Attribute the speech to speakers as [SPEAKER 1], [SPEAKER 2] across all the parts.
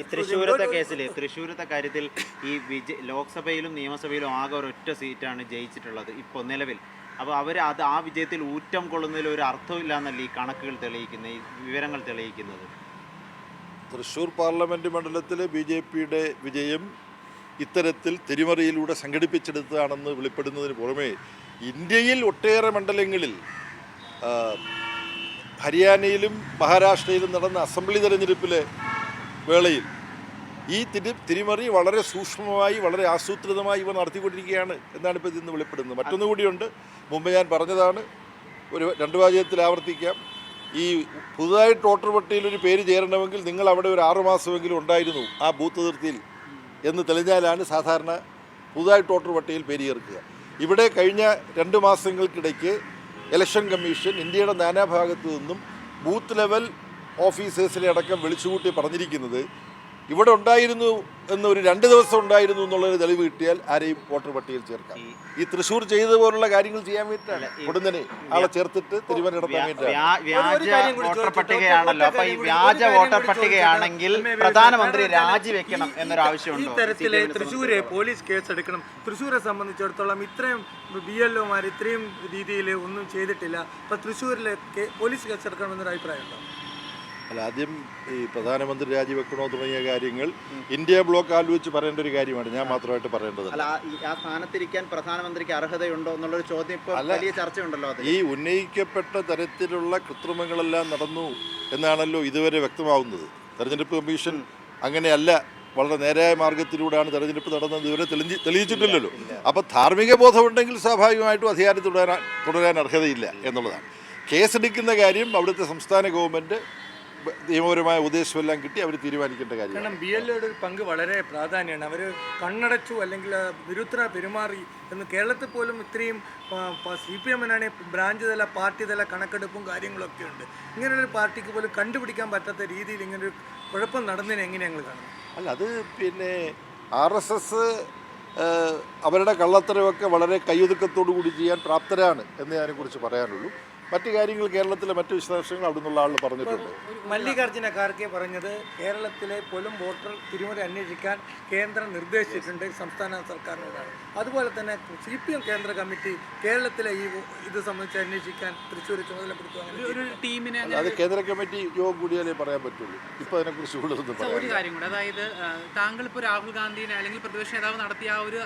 [SPEAKER 1] ഈ തൃശ്ശൂരത്തെ കേസിൽ തൃശ്ശൂരത്തെ കാര്യത്തിൽ ഈ വിജ ലോക്സഭയിലും നിയമസഭയിലും ആകെ ഒരൊറ്റ സീറ്റാണ് ജയിച്ചിട്ടുള്ളത് ഇപ്പോൾ നിലവിൽ. അപ്പോൾ അവർ അത് ആ വിജയത്തിൽ ഊറ്റം കൊള്ളുന്നതിൽ ഒരു അർത്ഥമില്ല എന്നല്ല ഈ കണക്കുകൾ തെളിയിക്കുന്നത് ഈ വിവരങ്ങൾ തെളിയിക്കുന്നത്.
[SPEAKER 2] തൃശ്ശൂർ പാർലമെന്റ് മണ്ഡലത്തിലെ ബി ജെ പിയുടെ വിജയം ഇത്തരത്തിൽ തിരിമറിയിലൂടെ സംഘടിപ്പിച്ചെടുത്തതാണെന്ന് വെളിപ്പെടുന്നതിന് പുറമേ ഇന്ത്യയിൽ ഒട്ടേറെ മണ്ഡലങ്ങളിൽ ഹരിയാനയിലും മഹാരാഷ്ട്രയിലും നടന്ന അസംബ്ലി തെരഞ്ഞെടുപ്പിലെ വേളയിൽ. ഈ തിരി തിരിമറി വളരെ സൂക്ഷ്മമായി വളരെ ആസൂത്രിതമായി ഇവ നടത്തിക്കൊണ്ടിരിക്കുകയാണ് എന്നാണ് ഇപ്പോൾ ഇതിന്ന് വെളിപ്പെടുന്നത്. മറ്റൊന്നുകൂടിയുണ്ട് മുമ്പ് ഞാൻ പറഞ്ഞതാണ് ഒരു രണ്ട് വാചകത്തിൽ ആവർത്തിക്കാം. ഈ പുതുതായിട്ട് വോട്ടർ പട്ടികയിൽ ഒരു പേര് ചേരണമെങ്കിൽ നിങ്ങൾ അവിടെ ഒരു ആറുമാസമെങ്കിലും ഉണ്ടായിരുന്നു ആ ബൂത്ത് അതിർത്തിയിൽ എന്ന് തെളിഞ്ഞാലാണ് സാധാരണ പുതുതായിട്ട് വോട്ടർ പട്ടികയിൽ പേര് ചേർക്കുക. ഇവിടെ കഴിഞ്ഞ രണ്ട് മാസങ്ങൾക്കിടയ്ക്ക് ഇലക്ഷൻ കമ്മീഷൻ ഇന്ത്യയുടെ നാനാഭാഗത്തു നിന്നും ബൂത്ത് ലെവൽ ഓഫീസേഴ്സിനെ അടക്കം വിളിച്ചുകൂട്ടി പറഞ്ഞിരിക്കുന്നത് ഇവിടെ ഉണ്ടായിരുന്നു എന്നൊരു ഒരു രണ്ട് ദിവസം ഉണ്ടായിരുന്നു എന്നുള്ളൊരു തെളിവ് കിട്ടിയാൽ ആരെയും വോട്ടർ പട്ടികയിൽ ചേർക്കാം. ഈ തൃശ്ശൂർ ചെയ്തതുപോലുള്ള കാര്യങ്ങൾ ചെയ്യാൻ വേണ്ടിയിട്ടാണ്. ഉടനെ ആളെ ചേർത്തിട്ട് തീരുമാനം നടത്താൻ വേണ്ടിയിട്ടാണ്.
[SPEAKER 1] വ്യാജ
[SPEAKER 3] ഒരു കാര്യം കൂടി
[SPEAKER 1] വോട്ടർ പട്ടികയാണല്ലോ. അപ്പൊ ഈ വ്യാജ
[SPEAKER 3] കൂടി
[SPEAKER 1] വോട്ടർ പട്ടികയാണെങ്കിൽ പ്രധാനമന്ത്രി. രാജിവെക്കണം
[SPEAKER 3] ഈ-
[SPEAKER 1] എന്നൊരു
[SPEAKER 3] ഈ
[SPEAKER 1] ആവശ്യമുണ്ടോ
[SPEAKER 3] തരത്തിലെ
[SPEAKER 1] നെ
[SPEAKER 3] തൃശ്ശൂരെ പോലീസ് കേസെടുക്കണം. തൃശ്ശൂരെ സംബന്ധിച്ചിടത്തോളം ഇത്രയും ബി എൽ ഒമാർ ഇത്രയും രീതിയിൽ ഒന്നും ചെയ്തിട്ടില്ല. അപ്പൊ തൃശ്ശൂരിലെ പോലീസ് കേസ് എടുക്കണം എന്നൊരു അഭിപ്രായമുണ്ടോ?
[SPEAKER 2] അല്ല ആദ്യം ഈ പ്രധാനമന്ത്രി രാജിവെക്കണോ തുടങ്ങിയ കാര്യങ്ങൾ ഇന്ത്യ ബ്ലോക്ക് ആലോചിച്ച് പറയേണ്ട ഒരു കാര്യമാണ്. ഞാൻ മാത്രമായിട്ട് പറയേണ്ടത്
[SPEAKER 1] അല്ല ആ- സ്ഥാനത്തിരിക്കാൻ പ്രധാനമന്ത്രിക്ക് അർഹതയുണ്ടോ എന്നുള്ളൊരു ചോദ്യം
[SPEAKER 2] ഇപ്പോൾ
[SPEAKER 1] വലിയ ചർച്ചയുണ്ടല്ലോ
[SPEAKER 2] ഈ ഉന്നയിക്കപ്പെട്ട തരത്തിലുള്ള കൃത്രിമങ്ങളെല്ലാം നടന്നു എന്നാണല്ലോ ഇതുവരെ വ്യക്തമാവുന്നത്. തെരഞ്ഞെടുപ്പ് കമ്മീഷൻ അങ്ങനെയല്ല വളരെ നേരായ മാർഗത്തിലൂടെയാണ് തെരഞ്ഞെടുപ്പ് നടന്നത്. ഇവരെ തെളിഞ്ഞ് തെളിയിച്ചിട്ടില്ലല്ലോ. അപ്പോൾ ധാർമ്മിക ബോധമുണ്ടെങ്കിൽ സ്വാഭാവികമായിട്ടും അധികാരം തുടരാൻ തുടരാൻ അർഹതയില്ല എന്നുള്ളതാണ്. കേസെടുക്കുന്ന കാര്യം അവിടുത്തെ സംസ്ഥാന ഗവൺമെന്റ് നിയമപരമായ ഉപദേശമെല്ലാം കിട്ടി അവർ തീരുമാനിക്കേണ്ട കാര്യം
[SPEAKER 3] കാരണം ബി എൽ എയുടെ ഒരു പങ്ക് വളരെ പ്രാധാന്യമാണ്. അവർ കണ്ണടച്ചു അല്ലെങ്കിൽ വിരുദ്ധ പെരുമാറി എന്ന് കേരളത്തിൽ പോലും ഇത്രയും സി പി എമ്മിനാണ് ബ്രാഞ്ച് തല പാർട്ടി തല കണക്കെടുപ്പും കാര്യങ്ങളൊക്കെ ഉണ്ട്. ഇങ്ങനൊരു പാർട്ടിക്ക് പോലും കണ്ടുപിടിക്കാൻ പറ്റാത്ത രീതിയിൽ ഇങ്ങനൊരു കുഴപ്പം നടന്നതിന് എങ്ങനെ ഞങ്ങൾ കാണുന്നത്?
[SPEAKER 2] അല്ല അത് പിന്നെ ആർ എസ് എസ് അവരുടെ കള്ളത്തരമൊക്കെ വളരെ കൈയൊതുക്കത്തോടു കൂടി ചെയ്യാൻ പ്രാപ്തരാണ് എന്ന് അതിനെക്കുറിച്ച് പറയാനുള്ളൂ. മറ്റു കാര്യങ്ങൾ കേരളത്തിലെ മറ്റു വിശദാംശങ്ങൾ അവിടെ നിന്നുള്ള ആൾ പറഞ്ഞിട്ടുണ്ട്
[SPEAKER 3] മല്ലികാർജുന ഖാർഗെ പറഞ്ഞത് കേരളത്തിലെ പോലും വോട്ടർ തിരുമുറി അന്വേഷിക്കാൻ കേന്ദ്രം നിർദ്ദേശിച്ചിട്ടുണ്ട് സംസ്ഥാന സർക്കാരിനോടാണ്. അതുപോലെ തന്നെ സി പി എം കേന്ദ്ര കമ്മിറ്റി കേരളത്തിലെ ഈ ഇത് സംബന്ധിച്ച് അന്വേഷിക്കാൻ തൃശ്ശൂർ ചുമതലപ്പെടുത്തുക
[SPEAKER 4] ഒരു ടീമിനെ
[SPEAKER 2] അത് കേന്ദ്ര കമ്മിറ്റി യോഗം കൂടിയാലേ പറയാൻ പറ്റുള്ളൂ. ഇപ്പൊ അതിനെക്കുറിച്ച് കുറിച്ച്
[SPEAKER 4] ഒരു
[SPEAKER 2] പറയാം
[SPEAKER 4] കാര്യം കൂടെ അതായത് താങ്കൾ ഇപ്പോൾ രാഹുൽ ഗാന്ധിനെ അല്ലെങ്കിൽ പ്രതിപക്ഷ നേതാവ് നടത്തിയ ആ ഒരു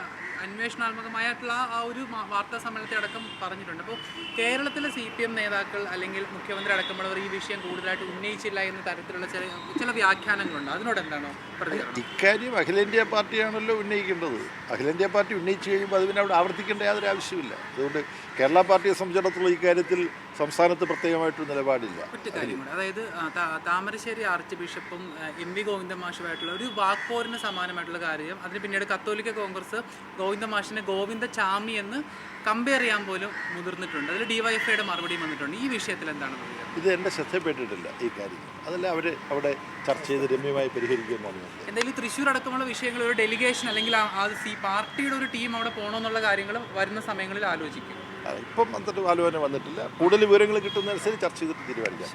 [SPEAKER 4] അന്വേഷണാത്മകമായിട്ടുള്ള ആ ഒരു വാർത്താ സമ്മേളനത്തെ അടക്കം പറഞ്ഞിട്ടുണ്ട്. അപ്പോൾ കേരളത്തിലെ സി പി എം നേതാക്കൾ അല്ലെങ്കിൽ മുഖ്യമന്ത്രി അടക്കമുള്ളവർ ഈ വിഷയം കൂടുതലായിട്ട് ഉന്നയിച്ചില്ല എന്ന തരത്തിലുള്ള ചില ചില വ്യാഖ്യാനങ്ങളുണ്ട്. അതിനോട് എന്താണോ
[SPEAKER 2] ഇക്കാര്യം അഖിലേന്ത്യാ പാർട്ടിയാണല്ലോ ഉന്നയിക്കേണ്ടത്. അഖിലേന്ത്യാ പാർട്ടി ഉന്നയിച്ചു കഴിയുമ്പോൾ അത് പിന്നെ അവിടെ ആവർത്തിക്കേണ്ട യാതൊരു ആവശ്യമില്ല അതുകൊണ്ട് കേരള പാർട്ടിയെ സംബന്ധിച്ചിടത്തോളം ഇക്കാര്യത്തിൽ സംസ്ഥാനത്ത് പ്രത്യേകമായിട്ടൊരു നിലപാടില്ല.
[SPEAKER 4] അതായത് താമരശ്ശേരി ആർച്ച് ബിഷപ്പും എം വി ഗോവിന്ദമാഷുമായിട്ടുള്ള ഒരു വാക്പോരിന് സമാനമായിട്ടുള്ള കാര്യം. അതിന് പിന്നീട് കത്തോലിക്ക കോൺഗ്രസ് ഗോവിന്ദമാഷിനെ ഗോവിന്ദ ചാമി എന്ന് കമ്പയർ ചെയ്യാൻ പോലും മുതിർന്നിട്ടുണ്ട്. അതിൽ ഡിവൈഎഫ്ഐയുടെ വന്നിട്ടുണ്ട്. ഈ വിഷയത്തിൽ എന്താണ്
[SPEAKER 2] ഇത് എന്റെ ശ്രദ്ധപ്പെട്ടിട്ടില്ല ഈ കാര്യം. അതല്ല അവർ അവിടെ ചർച്ച ചെയ്ത് രമ്യമായി പരിഹരിക്കാൻ ഞാൻ
[SPEAKER 4] എന്തായാലും തൃശ്ശൂർ അടക്കമുള്ള വിഷയങ്ങൾ ഒരു ഡെലിഗേഷൻ അല്ലെങ്കിൽ സി പാർട്ടിയുടെ ഒരു ടീം അവിടെ പോകണമെന്നുള്ള കാര്യങ്ങൾ വരുന്ന സമയങ്ങളിൽ ആലോചിക്കും.
[SPEAKER 2] ഇപ്പം വന്നിട്ട് ആലോചന വന്നിട്ടില്ല. കൂടുതൽ വിവരങ്ങൾ കിട്ടുന്നതനുസരിച്ച് ചർച്ച ചെയ്തിട്ട് തീരുമാനിക്കാം.